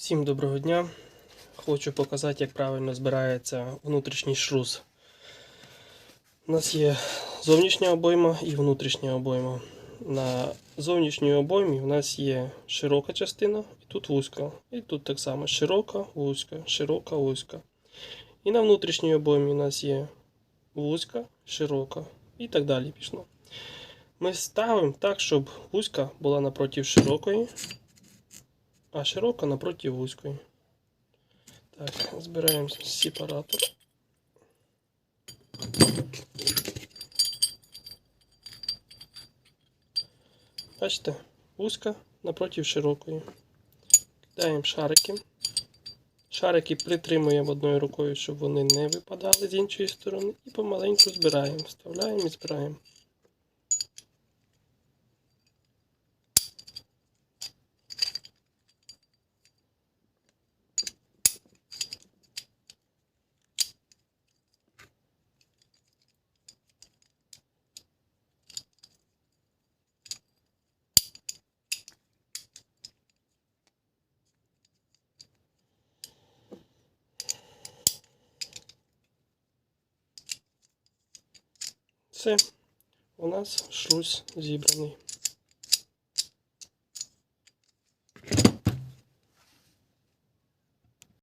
Всім доброго дня. Хочу показати, як правильно збирається внутрішній шрус. У нас є зовнішня обойма і внутрішня обойма. На зовнішній обоймі у нас є широка частина і тут вузька. І тут так само широка, вузька, широка, вузька. І на внутрішній обоймі у нас є вузька, широка і так далі пішло. Ми ставимо так, щоб вузька була напроти широкої, а широка напроти вузької. Так, збираємо сепаратор. Бачите, вузька напроти широкої. Кидаємо шарики. Шарики притримуємо одною рукою, щоб вони не випадали з іншої сторони. І помаленьку збираємо. Вставляємо і збираємо. Все, у нас шлюз зібраний.